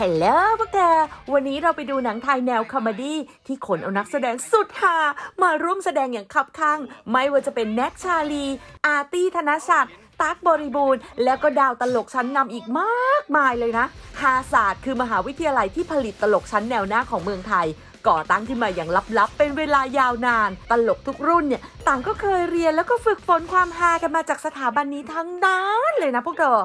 ฮลโหลพวกแก วันนี้เราไปดูหนังไทยแนวคอมเมดี้ที่ขนเอานักแสดงสุดฮามาร่วมแสดงอย่างคับข้าง ไม่ว่าจะเป็นแน็กชาลี อาร์ตี้ธนชัดตั๊กบริบูรณ์ แล้วก็ดาวตลกชั้นนำอีกมากมายเลยนะฮาศาสตร์คือมหาวิทยาลัยที่ผลิตตลกชั้นแนวหน้าของเมืองไทย ก่อตั้งขึ้นมาอย่างลับๆ เป็นเวลายาวนาน ตลกทุกรุ่นเนี่ยต่างก็เคยเรียนแล้วก็ฝึกฝนความฮากันมาจากสถาบันนี้ทั้งนั้นเลยนะพวกเธอ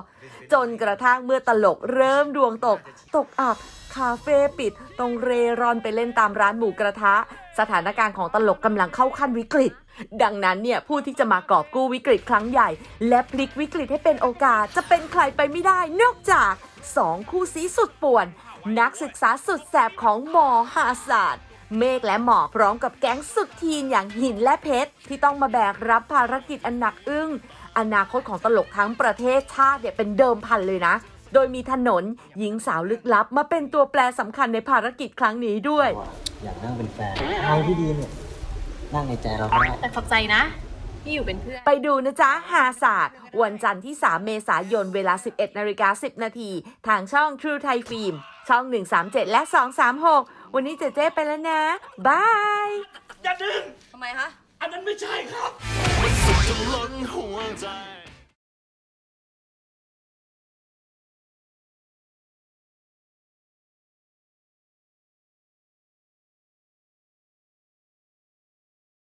จนกระทั่งเมื่อตลกเริ่มดวงตก ตกอับคาเฟ่ปิด ตรงเรรอนไปเล่นตามร้านหมูกระทะ สถานการณ์ของตลกกำลังเข้าขั้นวิกฤต ดังนั้นเนี่ยผู้ที่จะมากอบกู้วิกฤตครั้งใหญ่ และพลิกวิกฤตให้เป็นโอกาสจะเป็นใครไปไม่ได้นอกจาก สองคู่ซีสุดป่วน นักศึกษาสุดแสบของมอหาศาสตร์ เมฆและหมอพร้อมกับแก๊งสุดทีนอย่างหินและเพชร ที่ต้องมาแบกรับภารกิจอันหนักอึ้ง อนาคตของตลกทั้งประเทศชาติเนี่ยเป็นเดิมพันเลยนะ โดยมีถนนหญิงสาวลึกลับมาเป็นตัวแปรสำคัญในภารกิจครั้งนี้ด้วย อยากนั่งเป็นแฟนเอาพี่ดีเนี่ยนั่งในใจเราก็ได้แต่ขอบใจนะ ที่อยู่เป็นเพื่อน ไปดูนะจ๊ะหาศาสตร์ วันจันทร์ที่ 3 เมษายนเวลา 11นาฬิกา10 นาที ทางช่อง True Thai Film ช่อง 137 และ 236 วันนี้เจเจ๊ไปแล้วนะบายอย่าดึงทำไมคะ อันนั้นไม่ใช่ครับมันสุดจนล้นหัวใจ